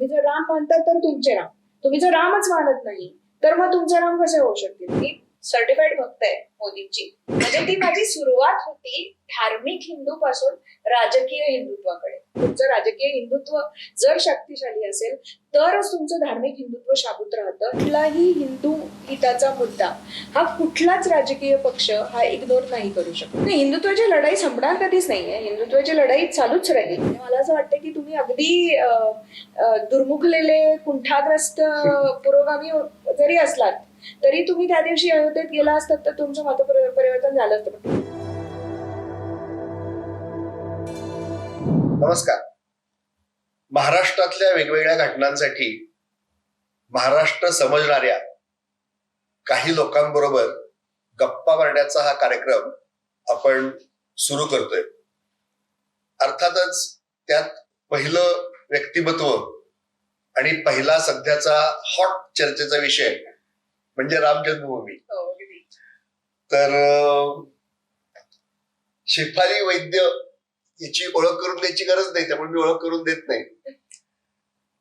तुम्ही जर राम मानतात तर तुमचे राम. तुम्ही जर रामच मानत नाही तर मग तुमचे राम कसे होऊ शकतील? सर्टिफाईड भक्त आहे मोदींची. म्हणजे ती माझी सुरुवात होती धार्मिक हिंदू पासून राजकीय हिंदुत्वाकडे. तुमचं राजकीय हिंदुत्व जर शक्तिशाली असेल तरच तुमचं धार्मिक हिंदुत्व शाबूत राहतं. कुठलाही हिंदू हिताचा मुद्दा हा कुठलाच राजकीय पक्ष हा इग्नोर नाही करू शकत. नाही हिंदुत्वाची लढाई संपणार कधीच नाहीये. हिंदुत्वाची लढाई चालूच राहील. मला असं वाटतं की तुम्ही अगदी दुर्मुखलेले कुंठाग्रस्त पुरोगामी जरी असलात तरी तुम्ही त्या दिवशी अयोध्येत गेला असतात तर तुमचं मत परिवर्तन झालं असतं. नमस्कार. महाराष्ट्रातल्या वेगवेगळ्या घटनांसाठी महाराष्ट्र समजणाऱ्या काही लोकांबरोबर गप्पा मारण्याचा हा कार्यक्रम आपण सुरू करतोय. अर्थातच त्यात पहिलं व्यक्तिमत्व आणि पहिला सध्याचा हॉट चर्चेचा विषय म्हणजे राम जन्मभूमी. हो. तर शेफाली वैद्य याची ओळख करून द्यायची गरज नाही त्यामुळे मी ओळख करून देत नाही.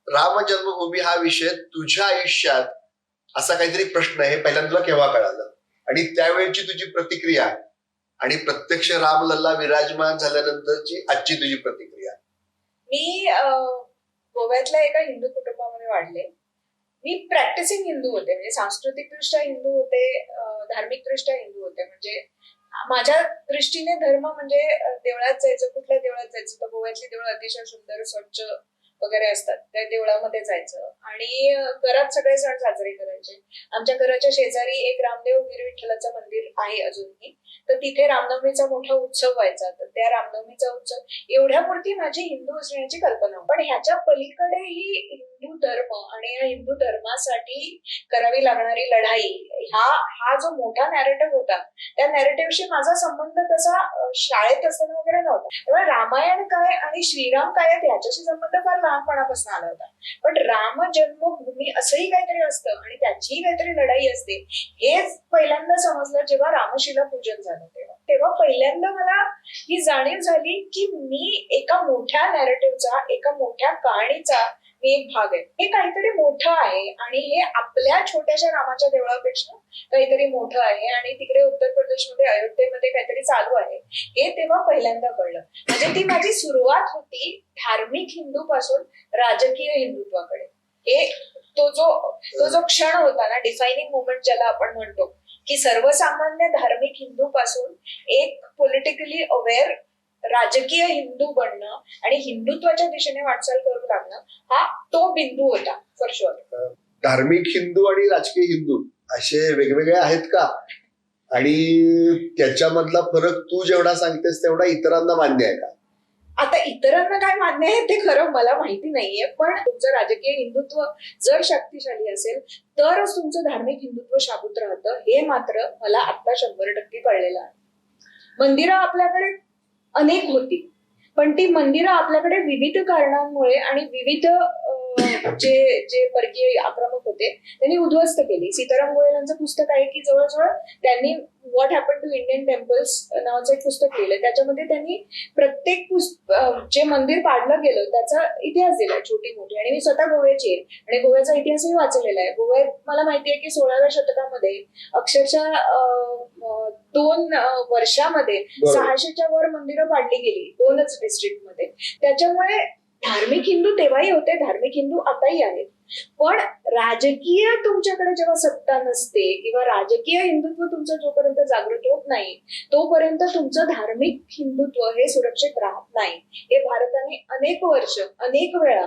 राम जन्मभूमी हा विषय तुझ्या आयुष्यात असा काहीतरी प्रश्न आहे पहिल्यांदा तुला केव्हा कळालं? आणि त्यावेळची तुझी प्रतिक्रिया आणि प्रत्यक्ष रामलल्ला विराजमान झाल्यानंतरची आजची तुझी प्रतिक्रिया. मी गोव्यातल्या एका हिंदू कुटुंबामध्ये वाढले. मी प्रॅक्टिसिंग हिंदू होते म्हणजे सांस्कृतिक दृष्ट्या हिंदू होते धार्मिकदृष्ट्या धार्मिक दृष्ट्या हिंदू होते. म्हणजे माझ्या दृष्टीने धर्म म्हणजे देवळात जायचं कुठल्या देवळात जायचं तर गोव्यातली देवळं अतिशय सुंदर स्वच्छ वगैरे असतात. त्या देवळामध्ये जायचं. आणि घरात सगळे सण साजरे करायचे. आमच्या घराच्या शेजारी एक रामदेव वीर विठ्ठलाचं मंदिर आहे अजूनही. तर तिथे रामनवमीचा मोठा उत्सव व्हायचा. तर त्या रामनवमीचा उत्सव एवढ्यापुरती माझी हिंदू असण्याची कल्पना पण ह्याच्या पलीकडेही हिंदू धर्म आणि या हिंदू धर्मासाठी करावी लागणारी लढाई हा हा जो मोठा नॅरेटिव्ह होता त्या नॅरेटिव्हशी माझा संबंध तसा शाळेत असताना वगैरे नव्हता. त्यामुळे रामायण काय आणि श्रीराम काय याच्याशी संबंध फार लहानपणापासून आला होता. पण राम जन्मभूमी असंही काहीतरी असतं आणि त्याचीही काहीतरी लढाई असते हेच पहिल्यांदा समजलं जेव्हा रामशिला पूजन झालं तेव्हा. तेव्हा पहिल्यांदा मला ही जाणीव झाली की मी एका मोठ्या नॅरेटिव्हचा एका मोठ्या कहाणीचा मी एक भाग आहे. हे काहीतरी मोठं आहे आणि हे आपल्या छोट्याशा रामाच्या देवळापेक्षा काहीतरी मोठं आहे आणि तिकडे उत्तर प्रदेशमध्ये अयोध्येमध्ये काहीतरी चालू आहे. हे तेव्हा पहिल्यांदा कळलं. म्हणजे ती माझी सुरुवात होती धार्मिक हिंदू पासून राजकीय हिंदुत्वाकडे. हे तो जो तो जो क्षण होता ना डिफायनिंग मोमेंट ज्याला आपण म्हणतो की सर्वसामान्य धार्मिक हिंदू पासून एक पॉलिटिकली अवेअर राजकीय हिंदू बनणं आणि हिंदुत्वाच्या दिशेने वाटचाल करू लागणं हा तो बिंदू होता फॉर शुअर धार्मिक हिंदू आणि राजकीय हिंदू असे वेगवेगळे आहेत का? आणि त्याच्यामधला फरक तू जेवढा सांगतेस तेवढा इतरांना मान्य आहे का? आता इतरांना काय मान्य आहे ते खरं मला माहिती नाहीये पण तुमचं राजकीय हिंदुत्व जर शक्तिशाली असेल तरच तुमचं धार्मिक हिंदुत्व शाबूत राहतं हे मात्र मला आता शंभर टक्के कळलेलं आहे. मंदिरं आपल्याकडे अनेक होती. पण ती मंदिरं आपल्याकडे विविध कारणांमुळे आणि विविध जे जे परकीय आक्रमक होते त्यांनी उद्ध्वस्त केली. सीताराम गोयल यांचं पुस्तक आहे की जवळजवळ त्यांनी what happen to Indian temples नावाचं एक पुस्तक लिहिलं त्याच्यामध्ये त्यांनी प्रत्येक जे मंदिर पाडलं गेलं त्याचा इतिहास दिलाय छोटी मोठी. आणि मी स्वतः गोव्याची आहे. आणि गोव्याचा इतिहासही वाचलेला आहे. गोव्यात मला माहिती आहे की सोळाव्या शतकामध्ये अक्षरशः दोन वर्षामध्ये. सहाशेच्या वर मंदिरं पाडली गेली दोनच डिस्ट्रिक्टमध्ये. त्याच्यामुळे धार्मिक हिंदू तेव्हाही होते धार्मिक हिंदू आताही आहेत. पण राजकीय तुमच्याकडे जेव्हा सत्ता नसते किंवा राजकीय हिंदुत्व तुमचं जोपर्यंत जागृत होत नाही तोपर्यंत तुमचं धार्मिक हिंदुत्व हे सुरक्षित राहत नाही. हे भारताने अनेक वर्ष अनेक वेळा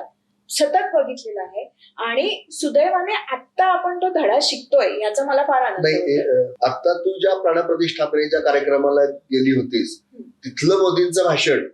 सतत बघितलेलं आहे आणि सुदैवाने आत्ता आपण तो धडा शिकतोय याचा मला फार आनंद आता तू ज्या प्राणप्रतिष्ठापनेच्या कार्यक्रमाला गेली होतीस. तिथलं मोदींचं भाषण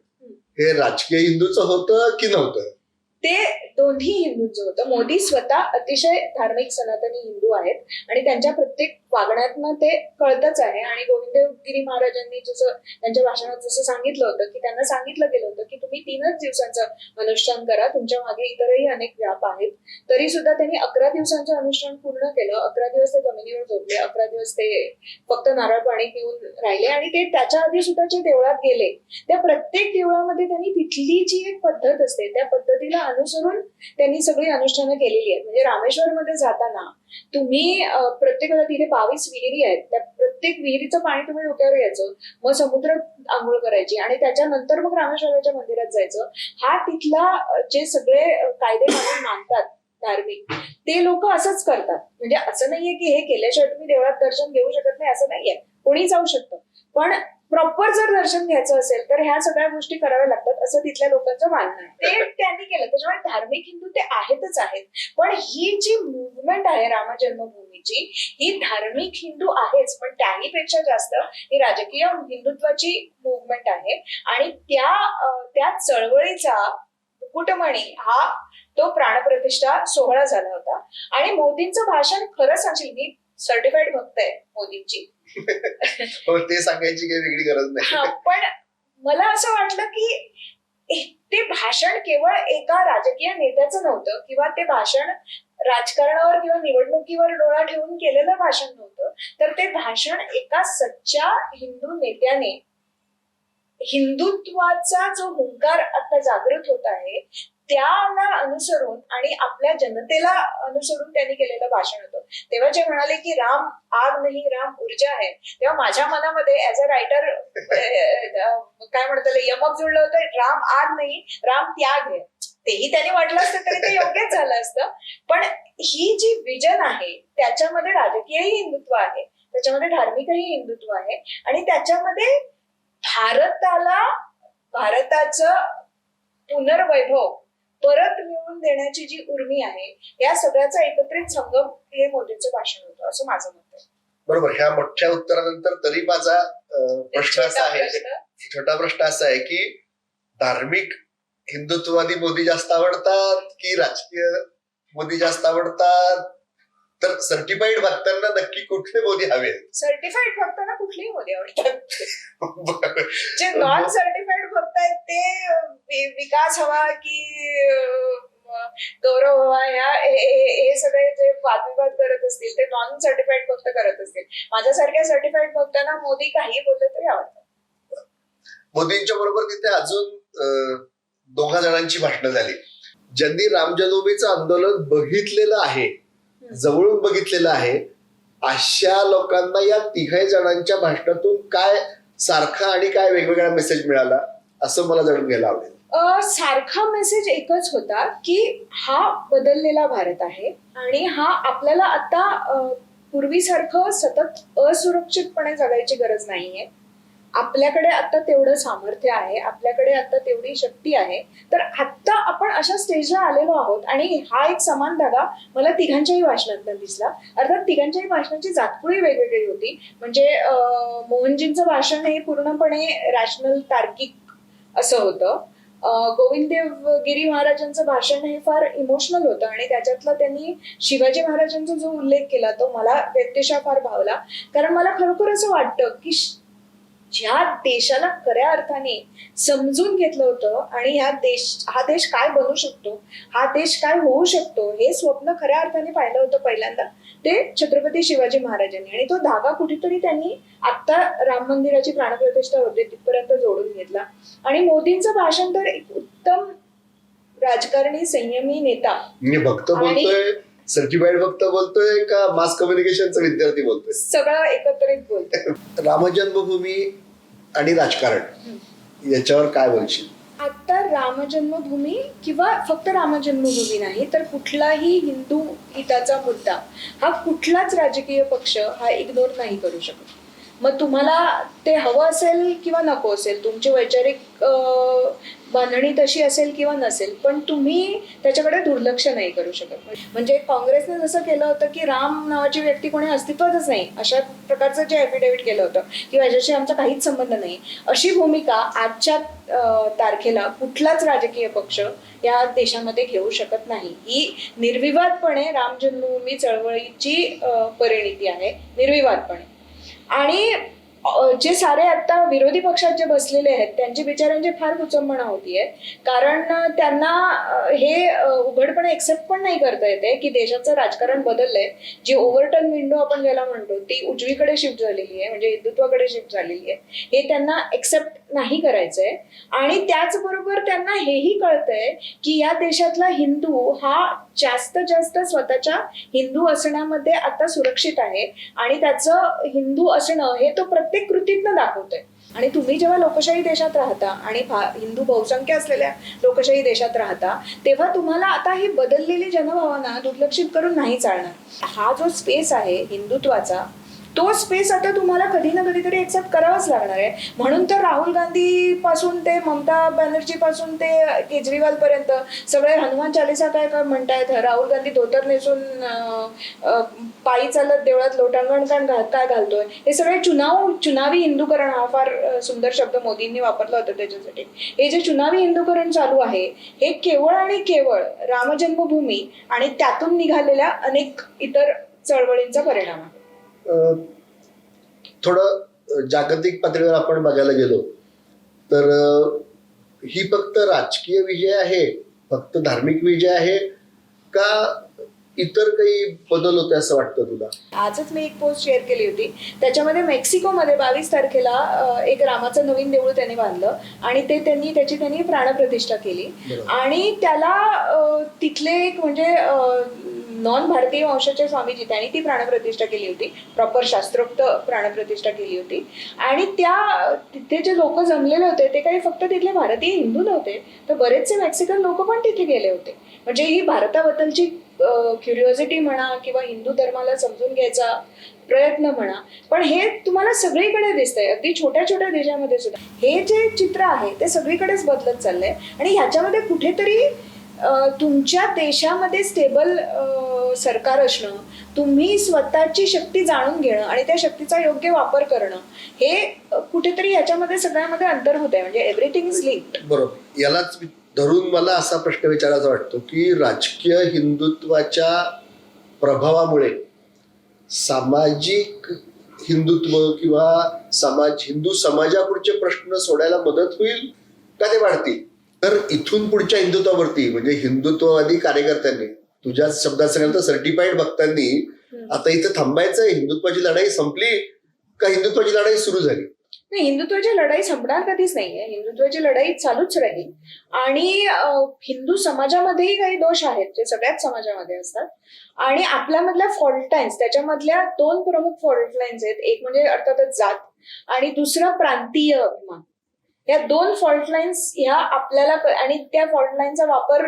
हे राजकीय हिंदूचं होतं की नव्हतं? ते दोन्ही हिंदूंचं होतं मोदी स्वतः अतिशय धार्मिक सनातनी हिंदू आहेत आणि त्यांच्या प्रत्येक वागण्यातनं ते कळतच आहे. आणि गोविंदगिरी महाराजांनी जसं त्यांच्या भाषणात जसं सांगितलं होतं की त्यांना सांगितलं गेलं होतं की तुम्ही तीनच दिवसांचं अनुष्ठान करा तुमच्या मागे इतरही अनेक व्याप आहेत. तरी सुद्धा त्यांनी अकरा दिवसांचं अनुष्ठान पूर्ण केलं. अकरा दिवस ते जमिनीवर झोपले अकरा दिवस ते फक्त नारळ पाणी पिऊन राहिले आणि ते त्याच्या आधी सुद्धा जे देवळात गेले त्या प्रत्येक देवळामध्ये त्यांनी तिथली जी एक पद्धत असते त्या पद्धतीला अनुसरून त्यांनी सगळी अनुष्ठानं केलेली आहेत. म्हणजे रामेश्वर मध्ये जाताना तुम्ही प्रत्येकाला तिथे बावीस विहिरी आहेत. त्या प्रत्येक विहिरीचं पाणी तुम्ही डोक्यावर यायचं मग समुद्र आंघोळ करायची आणि त्याच्यानंतर मग रामेश्वराच्या मंदिरात जायचं. हा तिथला जे सगळे कायदे कानून मानतात धार्मिक ते लोक असंच करतात. म्हणजे असं नाहीये की हे केल्याशिवाय तुम्ही देवळात दर्शन घेऊ शकत नाही असं नाहीये. कोणी जाऊ शकतं. पण प्रॉपर जर दर्शन घ्यायचं असेल तर ह्या सगळ्या गोष्टी कराव्या लागतात असं तिथल्या लोकांचं मानणं आहे. ते त्यांनी केलं. त्याच्यामुळे धार्मिक हिंदू ते आहेतच आहेत पण ही जी मुवमेंट आहे राम जन्मभूमीची ही धार्मिक हिंदू आहेच पण त्याही पेक्षा जास्त ही राजकीय हिंदुत्वाची मुवमेंट आहे. आणि त्या त्या चळवळीचा मुकुटमणी हा तो प्राणप्रतिष्ठा सोहळा झाला होता. आणि मोदींचं भाषण खरं सांगशील मी सर्टिफाईड भक्त आहे मोदींची. हो ते सांगायची काही वेगळी गरज नाही. पण मला असं वाटलं की ते भाषण केवळ एका राजकीय नेत्याचं नव्हतं किंवा ते भाषण राजकारणावर किंवा निवडणुकीवर डोळा ठेवून केलेलं भाषण नव्हतं. तर ते भाषण एका सच्च्या हिंदू नेत्याने हिंदुत्वाचा जो हुंकार आता जागृत होत आहे त्याला अनुसरून आणि आपल्या जनतेला अनुसरून त्यांनी केलेलं भाषण होतं. तेव्हा जे म्हणाले की राम आग नाही राम ऊर्जा आहे तेव्हा माझ्या मनामध्ये ऍज अ रायटर काय म्हणतात यमक जुळलं होतं राम आग नाही राम त्याग आहे. तेही त्यांनी वाटलं असतं तरी ते योग्यच झालं असतं. पण ही जी विजन आहे त्याच्यामध्ये राजकीयही हिंदुत्व आहे त्याच्यामध्ये धार्मिकही हिंदुत्व आहे आणि त्याच्यामध्ये भारताला भारताचं पुनर्वैभव परत मिळवून देण्याची जी उर्मी आहे या सगळ्याचा एकत्रित संगम हे मोदींचं भाषण होतं असं माझं मत आहे बरोबर ह्या मोठ्या उत्तरानंतर तरी माझा प्रश्न असा आहे. छोटा प्रश्न असा आहे की धार्मिक हिंदुत्ववादी मोदी जास्त आवडतात की राजकीय मोदी जास्त आवडतात तर सर्टिफाईड भक्तांना नक्की कुठले मोदी हवे सर्टिफाईड भक्तांना कुठलेही मोदी आवडतात. जे नॉन सर्टिफाईड आहेत ते विकास हवा की गौरव हवा ह्या हे- सगळे जे वादविवाद करत असतील ते नॉन सर्टिफाईड भक्त करत असतील. माझ्यासारख्या सर्टिफाईड भक्तांना मोदी काही बोलले तरी आवडतात मोदींच्या बरोबर तिथे अजून दोघा जणांची भाषणं झाली. ज्यांनी राम जन्मभूमीचं आंदोलन बघितलेलं आहे जवळून बघितलेलं आहे अशा लोकांना या तिघाही जणांच्या भाषणातून काय सारखा आणि काय वेगवेगळा मेसेज मिळाला? असं मला जाणून घ्यायला आवडेल. सारखा मेसेज एकच होता की हा बदललेला भारत आहे आणि हा आपल्याला आता पूर्वीसारखं सतत असुरक्षितपणे जगायची गरज नाहीये. आपल्याकडे आता तेवढं सामर्थ्य आहे आपल्याकडे आता तेवढी शक्ती आहे. तर आत्ता आपण अशा स्टेजला आलेलो आहोत आणि हा एक समान धागा मला तिघांच्याही भाषणातून दिसला. अर्थात तिघांच्याही भाषणाची जातपुळी वेगवेगळी होती. म्हणजे मोहनजींचं भाषण हे पूर्णपणे रॅशनल तार्किक असं होतं. अं, गोविंददेव गिरी महाराजांचं भाषण हे फार इमोशनल होतं आणि त्याच्यातला त्यांनी शिवाजी महाराजांचा जो उल्लेख केला तो मला व्यक्तिशा फार भावला. कारण मला खरोखर असं वाटतं की ज्या देशाला खऱ्या अर्थाने समजून घेतलं होतं आणि ह्या देश हा देश काय बनू शकतो हा देश काय होऊ शकतो हे स्वप्न खऱ्या अर्थाने पाहिलं होतं पहिल्यांदा ते छत्रपती शिवाजी महाराजांनी. आणि तो धागा कुठेतरी त्यांनी आता राम मंदिराची प्राणप्रतिष्ठा होते तिथपर्यंत जोडून घेतला. आणि मोदींचं भाषण तर एक उत्तम राजकारणी संयमी नेता. मी भक्त आणि- बोलतोय. सर्टिफाईड भक्त बोलतोय का मास कम्युनिकेशनचा विद्यार्थी बोलतोय? सगळं एकत्रित बोलतो राम जन्मभूमी आणि राजकारण याच्यावर काय बोलशील? आता रामजन्मभूमी किंवा फक्त रामजन्मभूमी नाही तर कुठलाही हिंदू हिताचा मुद्दा हा कुठलाच राजकीय पक्ष हा इग्नोर नाही करू शकत. मग तुम्हाला ते हवं असेल किंवा नको असेल? तुमची वैचारिक बांधणी तशी असेल किंवा नसेल पण तुम्ही त्याच्याकडे दुर्लक्ष नाही करू शकत. म्हणजे काँग्रेसने जसं केलं होतं की राम नावाची व्यक्ती कोणी अस्तित्वातच नाही अशा प्रकारचं जे ॲफिडेव्हिट केलं होतं किंवा याच्याशी आमचा काहीच संबंध नाही. अशी भूमिका आजच्या तारखेला कुठलाच राजकीय पक्ष या देशामध्ये घेऊ शकत नाही. ही निर्विवादपणे राम जन्मभूमी चळवळीची परिणिती आहे. निर्विवादपणे. आणि जे सारे आता विरोधी पक्षात जे बसलेले आहेत त्यांची बिचाऱ्यांची फार कुचंबणा होतीये. कारण त्यांना हे उघडपणे एक्सेप्ट पण नाही करता येते की देशाचं राजकारण बदललंय. जी ओव्हरटर्न विंडो आपण ज्याला म्हणतो ती उजवीकडे शिफ्ट झालेली आहे म्हणजे हिंदुत्वाकडे शिफ्ट झालेली आहे हे त्यांना एक्सेप्ट नाही करायचंय. आणि त्याचबरोबर त्यांना हेही कळतंय की या देशातला हिंदू हा जास्त जास्त स्वतःच्या हिंदू असण्यामध्ये आता सुरक्षित आहे. आणि त्याचं हिंदू असणं हे तो प्रत्येक कृतीतनं दाखवतंय. आणि तुम्ही जेव्हा लोकशाही देशात राहता आणि हिंदू बहुसंख्य असलेल्या लोकशाही देशात राहता तेव्हा तुम्हाला आता ही बदललेली जनभावना दुर्लक्षित करून नाही चालणार. हा जो स्पेस आहे हिंदुत्वाचा तो स्पेस आता तुम्हाला कधी ना कधीतरी एक्सेप्ट करावाच लागणार आहे. म्हणून तर राहुल गांधी पासून ते ममता बॅनर्जी पासून ते केजरीवाल पर्यंत सगळे हनुमान चालिसा काय काय म्हणतायत? राहुल गांधी धोतर नेसून पायी चालत देवळात लोटांगण काय काय घालतोय? हे सगळे चुनाव चुनावी हिंदूकरण हा फार सुंदर शब्द मोदींनी वापरला होता त्याच्यासाठी. हे जे चुनावी हिंदूकरण चालू आहे हे केवळ आणि केवळ रामजन्मभूमी आणि त्यातून निघालेल्या अनेक इतर चळवळींचा परिणाम आहे. थोडं जागतिक पातळीवर आपण बघायला गेलो तर ही फक्त राजकीय विजय आहे फक्त धार्मिक विजय आहे का इतर काही बदल होते असं वाटतं तुला? आजच मी एक पोस्ट शेअर केली होती. त्याच्यामध्ये मेक्सिकोमध्ये बावीस तारखेला एक रामाचं नवीन देऊळ त्यांनी बांधलं आणि ते त्यांनी त्याची त्यांनी प्राणप्रतिष्ठा केली. आणि त्याला तिथले एक म्हणजे नॉन भारतीय वंशाचे स्वामीजी त्यांनी ती प्राणप्रतिष्ठा केली होती. प्रॉपर शास्त्रोक्त प्राणप्रतिष्ठा केली होती. आणि त्या तिथे जे लोक जमलेले होते ते काही फक्त तिथले भारतीय हिंदू नव्हते तर बरेचसे मेक्सिकन लोक पण तिथे गेले होते. म्हणजे ही भारताबद्दलची क्युरिओसिटी म्हणा किंवा हिंदू धर्माला समजून घ्यायचा प्रयत्न म्हणा पण हे तुम्हाला सगळीकडे दिसतंय. अगदी छोट्या छोट्या देशामध्ये सुद्धा. हे जे चित्र आहे ते सगळीकडेच बदलत चाललंय. आणि ह्याच्यामध्ये कुठेतरी तुमच्या देशामध्ये स्टेबल सरकार असणं तुम्ही स्वतःची शक्ती जाणून घेणं आणि त्या शक्तीचा योग्य वापर करणं हे कुठेतरी ह्याच्यामध्ये सगळ्यामध्ये अंतर्भूत आहे म्हणजे एव्हरीथिंग इज लिंक्ड बरोबर. यालाच धरून मला असा प्रश्न विचारायचा वाटतो की राजकीय हिंदुत्वाच्या प्रभावामुळे सामाजिक हिंदुत्व किंवा समाज हिंदू समाजापुढचे प्रश्न सोडायला मदत होईल का ते वाढतील? तर इथून पुढच्या हिंदुत्वावरती म्हणजे हिंदुत्ववादी कार्यकर्त्यांनी तुझ्या शब्दात सांगाल तर सर्टिफाईड भक्तांनी आता इथं थांबायचं हिंदुत्वाची लढाई संपली का हिंदुत्वाची लढाई सुरू झाली? नाही हिंदुत्वाची लढाई संपणार कधीच नाहीये. हिंदुत्वाची लढाई चालूच राहील. आणि हिंदू समाजामध्येही काही दोष आहेत जे सगळ्याच समाजामध्ये असतात. आणि आपल्यामधल्या फॉल्ट लाईन्स त्याच्यामधल्या दोन प्रमुख फॉल्ट लाईन्स आहेत. एक म्हणजे अर्थातच जात आणि दुसरं प्रांतीय अभिमान. या दोन फॉल्ट लाईन्स ह्या आपल्याला आणि त्या फॉल्ट लाईनचा वापर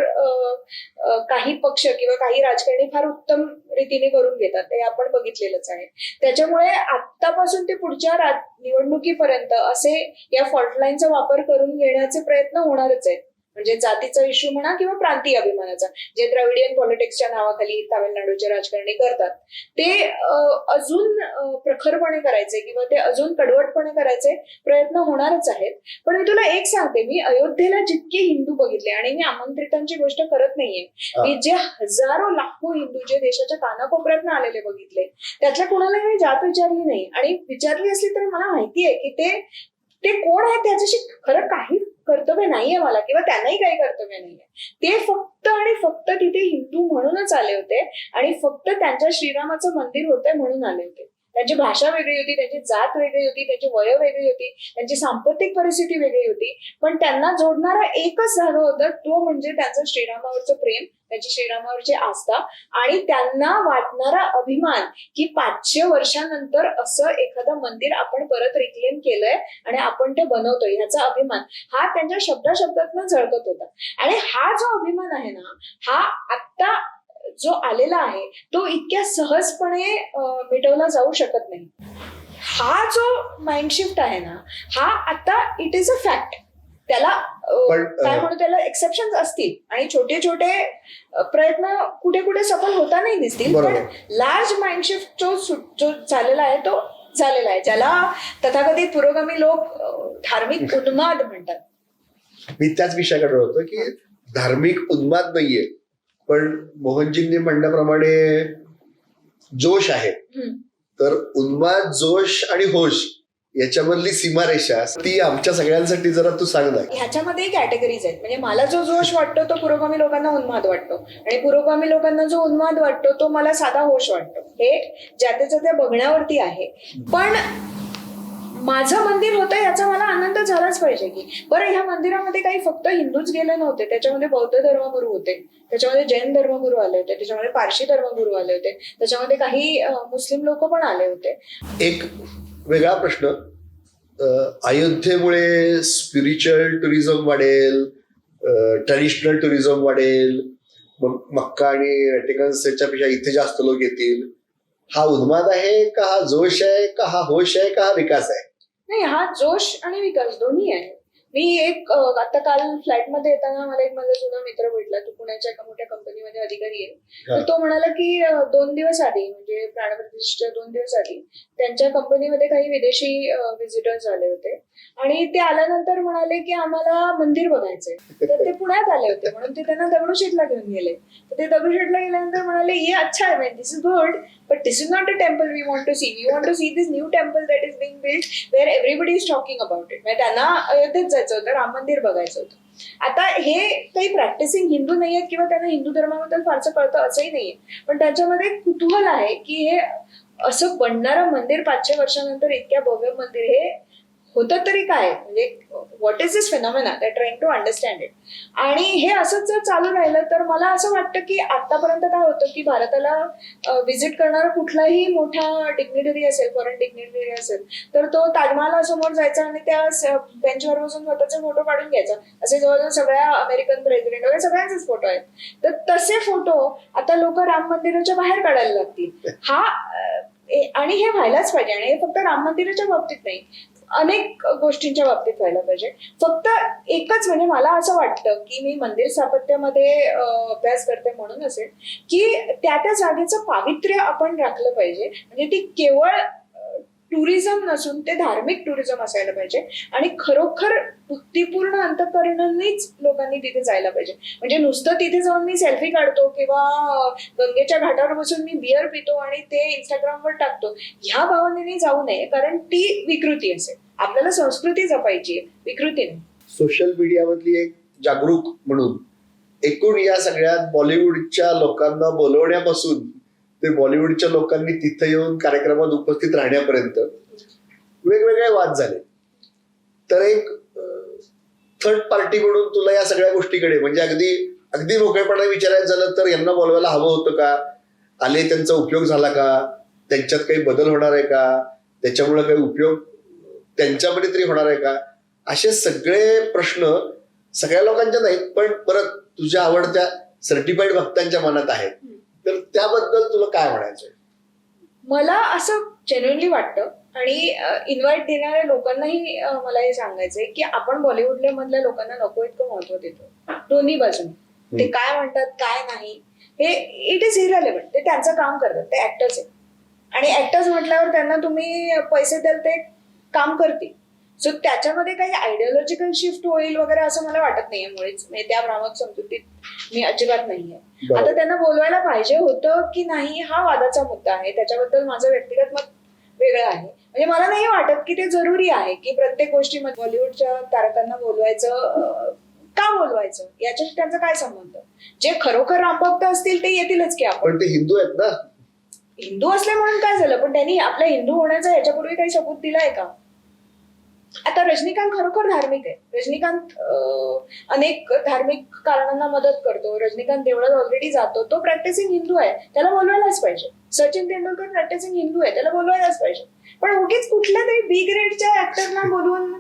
काही पक्ष किंवा काही राजकारणी फार उत्तम रीतीने करून घेतात. ते आपण बघितलेलंच आहे. त्याच्यामुळे आतापासून ते पुढच्या निवडणुकीपर्यंत असे या फॉल्ट लाईनचा वापर करून घेण्याचे प्रयत्न होणारच आहेत. म्हणजे जातीचा इश्यू म्हणा किंवा प्रांतीय अभिमानाचा जे द्रविडियन पॉलिटिक्सच्या नावाखाली तामिळनाडूचे राजकारणी करतात ते अजून प्रखरपणे करायचे किंवा ते अजून कडवटपणे करायचे प्रयत्न होणारच आहेत पण मी तुला एक सांगते मी अयोध्येला जितके हिंदू बघितले आणि मी आमंत्रितांची गोष्ट करत नाहीये. मी जे हजारो लाखो हिंदू जे देशाच्या कानाकोपऱ्यातनं आलेले बघितले त्यातल्या कोणालाही मी जात विचारली नाही आणि विचारली असली तर मला माहिती आहे की ते ते कोण आहे? त्याच्याशी खरं काही कर्तव्य नाहीये मला किंवा त्यांनाही काही कर्तव्य नाहीये. ते फक्त आणि फक्त तिथे हिंदू म्हणूनच आले होते आणि फक्त त्यांच्या श्रीरामाचं मंदिर होतंय म्हणून आले होते. त्यांची भाषा वेगळी होती त्यांची जात वेगळी होती त्यांची वय वेगळी होती त्यांची सांपत्तिक परिस्थिती वेगळी होती. पण त्यांना जोडणारा एकच झालं होतं तो म्हणजे त्यांचं श्रीरामावरचं प्रेम त्यांची श्रीरामावरची आस्था आणि त्यांना वाटणारा अभिमान की पाचशे वर्षानंतर असं एखादं मंदिर आपण परत रिक्लेम केलंय आणि आपण ते बनवतोय ह्याचा अभिमान. हा त्यांच्या शब्दा शब्दातनं झळकत होता. आणि हा जो अभिमान आहे ना हा आत्ता जो आलेला आहे तो इतक्या सहजपणे मिटवला जाऊ शकत नाही. हा जो माइंडशिफ्ट आहे ना हा आता इट इज अ फॅक्ट त्याला काय म्हणू त्याला एक्सेप्शन असतील. आणि छोटे छोटे प्रयत्न कुठे कुठे सफल होतानाही दिसतील पण. लार्ज माइंडशिफ्ट जो जो झालेला आहे तो झालेला आहे ज्याला तथाकथित पुरोगामी लोक धार्मिक उन्माद म्हणतात. मी त्याच विषयाकडे होतो की धार्मिक उन्माद नाहीये. पण मोहनजींनी म्हणण्याप्रमाणे जोश आहे. तर उन्माद जोश आणि होश याच्यामधली सीमारेषा ती आमच्या सगळ्यांसाठी जरा तू सांग ना. ह्याच्यामध्ये कॅटेगरीज आहेत. म्हणजे मला जो जोश वाटतो तो पुरोगामी लोकांना उन्माद वाटतो. आणि पुरोगामी लोकांना जो उन्माद वाटतो तो मला साधा होश वाटतो. हे ज्याच्या त्या बघण्यावरती आहे. पण माझं मंदिर होतं याचा मला आनंद झालाच पाहिजे की. बरं ह्या मंदिरामध्ये काही फक्त हिंदूच गेले नव्हते त्याच्यामध्ये बौद्ध धर्मगुरू होते त्याच्यामध्ये जैन धर्मगुरू आले होते त्याच्यामध्ये पारशी धर्मगुरू आले होते त्याच्यामध्ये काही मुस्लिम लोक पण आले होते. एक वेगळा प्रश्न. अयोध्येमुळे स्पिरिच्युअल टुरिझम वाढेल ट्रॅडिशनल टुरिझम वाढेल मग मक्का आणि व्हॅटिकन्स याच्यापेक्षा इथे जास्त लोक येतील. हा उन्माद आहे का हा जोश आहे का हा होश आहे का हा विकास आहे? नाही हा जोश आणि विकास दोन्ही आहे. मी एक आता काल फ्लाईटमध्ये येताना मला एक माझा जुना मित्र भेटला तो पुण्याच्या एका मोठ्या कंपनीमध्ये अधिकारी आहे. तर. तो म्हणाला की दोन दिवस आधी म्हणजे प्राणप्रतिष्ठेच्या दोन दिवस आधी त्यांच्या कंपनीमध्ये काही विदेशी व्हिजिटर्स आले होते. आणि ते आल्यानंतर म्हणाले की आम्हाला मंदिर बघायचंय. तर ते पुण्यात आले होते. म्हणून ते त्यांना दगडूशेठला घेऊन गेले. तर ते दगडूशेठला गेल्यानंतर म्हणाले ये अच्छा आहे this is good But this is not a temple we want to see we want to see this new temple that is being build where everybody is talking about it म्हणजे त्यांना अयोध्येत जायचं होतं राम मंदिर बघायचं होतं. आता हे काही प्रॅक्टिसिंग हिंदू नाही आहेत किंवा त्यांना हिंदू धर्माबद्दल फारसं कळतं असंही नाहीये पण त्याच्यामध्ये कुतूहल आहे की हे असं बनणारं मंदिर पाचशे वर्षानंतर इतक्या भव्य मंदिर हे होतं तरी काय? म्हणजे what is this phenomena that trying to understand it आणि हे असंच जर चालू राहिलं तर मला असं वाटतं की आतापर्यंत काय होतं की भारताला व्हिजिट करणारा कुठलाही मोठा डिग्निटरी असेल फॉरेन डिग्निटरी असेल तर तो ताजमहाला समोर जायचा आणि त्या बेंचवर बसून स्वतःचे फोटो काढून घ्यायचा. असे जवळजवळ सगळ्या अमेरिकन प्रेसिडेंट वगैरे सगळ्यांचेच फोटो आहेत. तर तसे फोटो आता लोक राम मंदिराच्या बाहेर काढायला लागतील. हा आणि हे व्हायलाच पाहिजे. आणि हे फक्त राम मंदिराच्या बाबतीत नाही. अनेक गोष्टींच्या बाबतीत व्हायला पाहिजे. फक्त एकच म्हणजे मला असं वाटतं की मी मंदिर स्थापत्यामध्ये अभ्यास करते म्हणून असेल की त्या त्या जागेचं पावित्र्य आपण राखलं पाहिजे. म्हणजे ती केवळ टुरिझम नसून ते धार्मिक टुरिझम असायला पाहिजे. आणि खरोखर भक्तीपूर्ण अंतकरणानेच लोकांनी तिथे जायला पाहिजे. म्हणजे नुसतं तिथे जाऊन मी सेल्फी काढतो किंवा गंगेच्या घाटावर बसून मी बिअर पितो आणि ते इंस्टाग्रामवर टाकतो. ह्या भावनेने जाऊ नये कारण ती विकृती असेल. आपल्याला संस्कृती जपायची आहे विकृती सोशल मीडियामधली एक जागरूक म्हणून एकूण या सगळ्यात बॉलिवूडच्या लोकांना बोलवण्यापासून ते बॉलिवूडच्या लोकांनी तिथे येऊन कार्यक्रमात उपस्थित राहण्यापर्यंत वेगवेगळे वाद झाले. तर एक थर्ड पार्टी म्हणून तुला या सगळ्या गोष्टीकडे म्हणजे अगदी अगदी मोकळेपणा विचारायचं झालं तर यांना बोलवायला हवं होतं का? आले त्यांचा उपयोग झाला का? त्यांच्यात काही बदल होणार आहे का? त्याच्यामुळे काही उपयोग त्यांच्यामध्ये तरी होणार आहे का? असे सगळे प्रश्न सगळ्या लोकांच्या नाहीत पण परत तुझ्या आवडत्या सर्टिफाईड भक्तांच्या मनात आहेत. तर त्याबद्दल तुला काय म्हणायचंय मला असं जेन्युनली वाटतं आणि इन्व्हाइट देणाऱ्या लोकांनाही मला हे सांगायचंय की आपण बॉलिवूडल्या मधल्या लोकांना नको इतकं महत्त्व देतो. दोन्ही बाजूने. ते काय म्हणतात काय नाही हे इट इज इरेलेव्हंट ते त्यांचं काम करतात ते ऍक्टर्स आहेत. आणि ऍक्टर्स म्हटल्यावर त्यांना तुम्ही पैसे द्याल ते काम करतील. सो त्याच्यामध्ये काही आयडिओलॉजिकल शिफ्ट होईल वगैरे असं मला वाटत नाहीये मुळेच. म्हणजे त्या भ्रामक समजुतीत मी अजिबात नाहीये. आता. त्यांना बोलवायला पाहिजे होतं की नाही हा वादाचा मुद्दा आहे. त्याच्याबद्दल माझं व्यक्तिगत मत वेगळं आहे. म्हणजे मला नाही वाटत की ते जरुरी आहे की प्रत्येक गोष्टीमध्ये बॉलिवूडच्या तारकांना बोलवायचं का बोलवायचं? याच्याशी त्यांचा काय संबंध? जे खरोखर रामभक्त असतील ते येतीलच की आपण. पण ते हिंदू आहेत ना? हिंदू असले म्हणून काय झालं? पण त्यांनी आपल्या हिंदू होण्याचा याच्यापूर्वी काही सबूत दिलाय का? आता रजनीकांत खरोखर धार्मिक आहे. रजनीकांत अनेक धार्मिक कारणांना मदत करतो. रजनीकांत देवळात ऑलरेडी जातो. तो प्रॅक्टिसिंग हिंदू आहे. त्याला बोलवायलाच पाहिजे. सचिन तेंडुलकर प्रॅक्टिसिंग हिंदू आहे. त्याला बोलवायलाच पाहिजे. पण उगीच कुठल्या तरी बी ग्रेडच्या ऍक्टरना बोलवून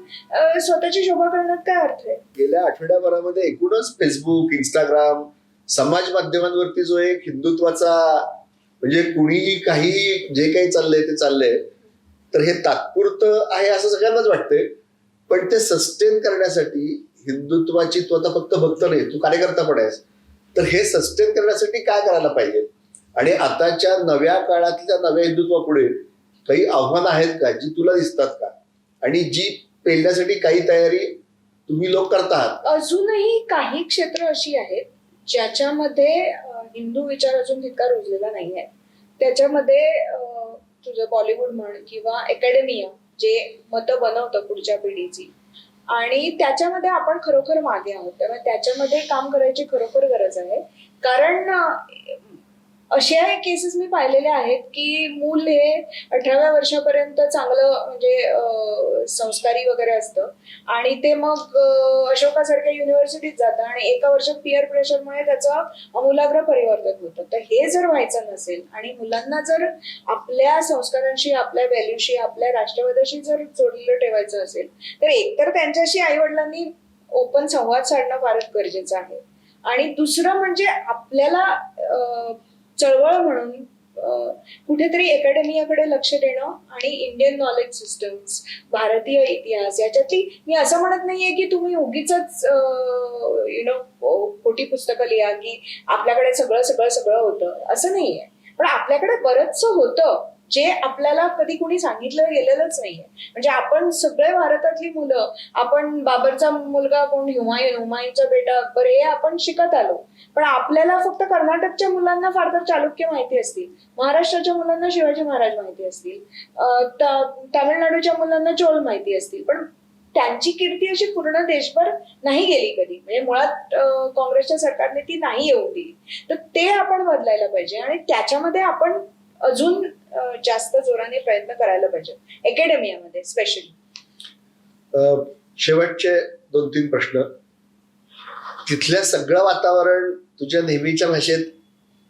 स्वतःची शोभा करण्यात काय अर्थ आहे? गेल्या आठवड्याभरामध्ये एकूणच फेसबुक इंस्टाग्राम समाज माध्यमांवरती जो एक हिंदुत्वाचा म्हणजे कुणीही काही जे काही चाललंय ते चाललंय. तर हे तात्पुरतं आहे असं सगळ्यांनाच वाटतंय. पण ते सस्टेन करण्यासाठी हिंदुत्वाची तू आता फक्त भक्त नाही तू कार्यकर्ता पण आहेस. तर हे सस्टेन करण्यासाठी काय करायला पाहिजे? आणि आताच्या नव्या काळातल्या नव्या हिंदुत्वापुढे काही आव्हानं आहेत का जी तुला दिसतात का? आणि जी पेलण्यासाठी काही तयारी तुम्ही लोक करता आहात अजूनही काही क्षेत्र अशी आहेत ज्याच्यामध्ये हिंदू विचार अजून तितका रुजलेला नाही आहे त्याच्यामध्ये तुझं बॉलिवूड म्हण किंवा अकॅडमिया जे मतं बनवतं पुढच्या पिढीची. आणि त्याच्यामध्ये आपण खरोखर मागे आहोत. त्यामुळे त्याच्यामध्ये काम करायची खरोखर गरज आहे. कारण अशा केसेस मी पाहिलेले आहेत की मूल हे अठराव्या वर्षापर्यंत चांगलं म्हणजे संस्कारी वगैरे असतं. आणि ते मग अशोकासारख्या युनिव्हर्सिटीत जातं आणि एका वर्षात पिअर प्रेशरमुळे त्याचं अमूलाग्र परिवर्तन होतं. तर हे जर व्हायचं नसेल आणि मुलांना जर आपल्या संस्कारांशी आपल्या व्हॅल्यूशी आपल्या राष्ट्रवादाशी जर जोडलेलं ठेवायचं असेल तर एकतर त्यांच्याशी आई वडिलांनी ओपन संवाद साधणं फारच गरजेचं आहे. आणि दुसरं म्हणजे आपल्याला चळवळ म्हणून कुठेतरी अकॅडमियाकडे लक्ष देणं आणि इंडियन नॉलेज सिस्टम्स भारतीय इतिहास याच्यातली मी असं म्हणत नाहीये की तुम्ही उगीच यु नो खोटी पुस्तकं लिहा की आपल्याकडे सगळं सगळं सगळं होतं. असं नाहीये. पण आपल्याकडे बरंचसं होतं. जे आपल्याला कधी कुणी सांगितलं गेलेलंच नाहीये. म्हणजे आपण सगळे भारतातली मुलं आपण बाबरचा मुलगा कोण हुमायून हुमायूनचा बेटा अकबर हे आपण शिकत आलो. पण आपल्याला फक्त कर्नाटकच्या मुलांना फार तर चालुक्य माहिती असतील. महाराष्ट्राच्या मुलांना शिवाजी महाराज माहिती असतील. तामिळनाडूच्या मुलांना चोल माहिती असतील. पण त्यांची कीर्ती अशी पूर्ण देशभर नाही गेली कधी. म्हणजे मुळात काँग्रेसच्या सरकारने ती नाही येऊ दिली तर ते आपण बदलायला पाहिजे आणि त्याच्यामध्ये आपण अजून जास्त जोराने प्रयत्न करायला पाहिजे. अकॅडमियामध्ये स्पेशली शेवटचे दोन तीन प्रश्न. तिथल्या सगळं वातावरण तुझ्या नेहमीच्या भाषेत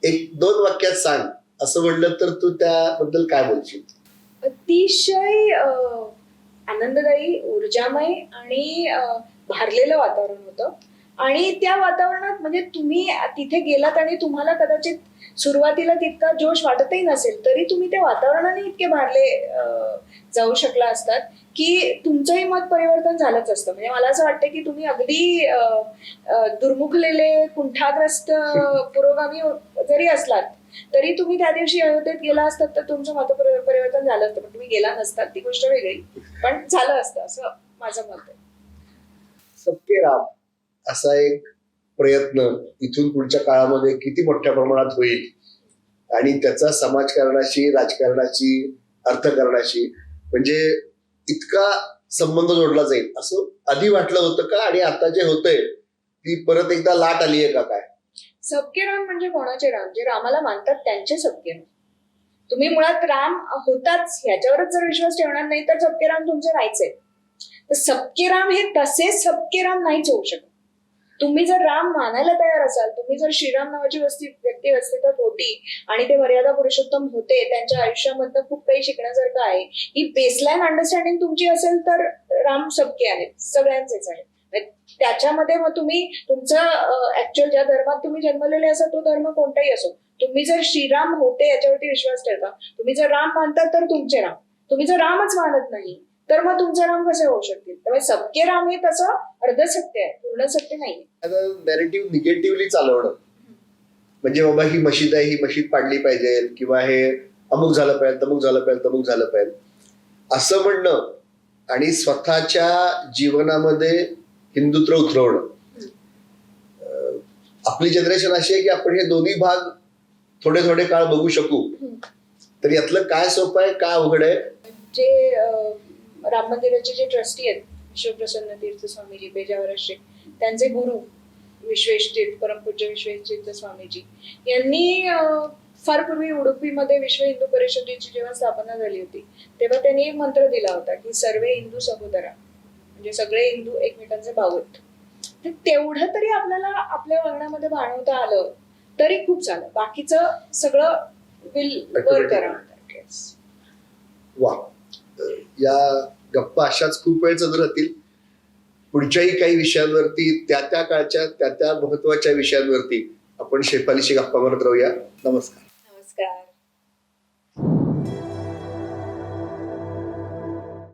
एक दोन वाक्यात सांग. असं म्हणलं तर तू त्याबद्दल काय बोलशील? अतिशय आनंददायी ऊर्जामय आणि भारलेलं वातावरण होतं. आणि त्या वातावरणात म्हणजे तुम्ही तिथे गेलात आणि तुम्हाला कदाचित सुरुवातीला तितका जोश वाटतही नसेल तरी तुम्ही त्या वातावरणाने इतके भारले जाऊ शकला असतात की तुमचंही मत परिवर्तन झालंच असतं. म्हणजे मला असं वाटतं की तुम्ही अगदी दुर्मुखलेले कुंठाग्रस्त पुरोगामी जरी असलात तरी तुम्ही त्या दिवशी अयोध्येत गेला असतात तर तुमचं मत परिवर्तन झालं असतं. पण तुम्ही गेला नसतात ती गोष्ट वेगळी. पण झालं असतं असं माझं मत आहे. सबके राम असा एक प्रयत्न इथून पुढच्या काळामध्ये किती मोठ्या प्रमाणात होईल. आणि त्याचा समाजकारणाशी राजकारणाशी अर्थकारणाशी म्हणजे इतका संबंध जोडला जाईल असं आधी वाटलं होतं का? आणि आता जे होतंय ती परत एकदा लाट आली आहे का काय? सबके राम म्हणजे कोणाचे राम? जे रामाला मानतात त्यांचे सबके राम. तुम्ही मुळात राम होताच ह्याच्यावरच जर विश्वास ठेवणार नाही तर सबके राम तुमचे नाहीच आहे तर सबके राम हे तसे सबके राम नाहीच होऊ शकत. तुम्ही जर राम मानायला तयार असाल तुम्ही जर श्रीराम नावाची वस्ती व्यक्ती अस्तित्वात होती आणि ते मर्यादा पुरुषोत्तम होते त्यांच्या आयुष्यामधनं खूप काही शिकण्यासारखं आहे. ही बेसलाईन अंडरस्टँडिंग तुमची असेल तर राम सबके आहेत सगळ्यांचेच आहेत. त्याच्यामध्ये मग तुम्ही तुमचं ऍक्च्युअल ज्या धर्मात तुम्ही जन्मलेले असा तो धर्म कोणताही असो. तुम्ही जर श्रीराम होते याच्यावरती विश्वास ठेवता तुम्ही जर राम मानता तर तुमचे राम. तुम्ही जर रामच मानत नाही तर मग तुमचे राम कसे होऊ शकतील? त्यामुळे सबके राम हे तसं अर्ध सत्य आहे पूर्ण सत्य नाही आता नॅरेटिव्ह निगेटिव्हली चालवणं. म्हणजे बाबा ही मशीद आहे ही मशीद पाडली पाहिजे किंवा हे अमुक झालं पाहिजे तमुक झालं पाहिजे तमुक झालं पाहिजे. असं म्हणणं आणि स्वतःच्या जीवनामध्ये हिंदुत्व उतरवणं. आपली जनरेशन अशी आहे की आपण हे दोन्ही भाग थोडे थोडे काळ बघू शकू. तर यातलं काय सोपं आहे काय अवघड आहे? जे राम मंदिराचे जे ट्रस्टी आहेत विश्वप्रसन्न तीर्थ स्वामीजी पेजावरश्री त्यांचे गुरु विश्वेश तीर्थ परमपूज्य विश्वेश तीर्थ स्वामीजी. यांनी फार पूर्वी उडुपीमध्ये विश्व हिंदू परिषदेची जेव्हा स्थापना झाली होती तेव्हा त्यांनी एक मंत्र दिला होता की सर्वे हिंदू सहोदरा म्हणजे सगळे हिंदू एकमेकांचे भाऊ आहेत तर तेवढं तरी आपल्याला आपल्या वागण्यामध्ये बाणवता आलं तरी खूप झालं. बाकीचं सगळं विल वर करा. वा या गप्पा अशाच खूप वेळ चालू राहतील. पुढच्याही काही विषयांवरती त्या त्या काळच्या त्या त्या महत्त्वाच्या विषयांवरती आपण शेफालीशी गप्पा मारत राहूया. नमस्कार. नमस्कार.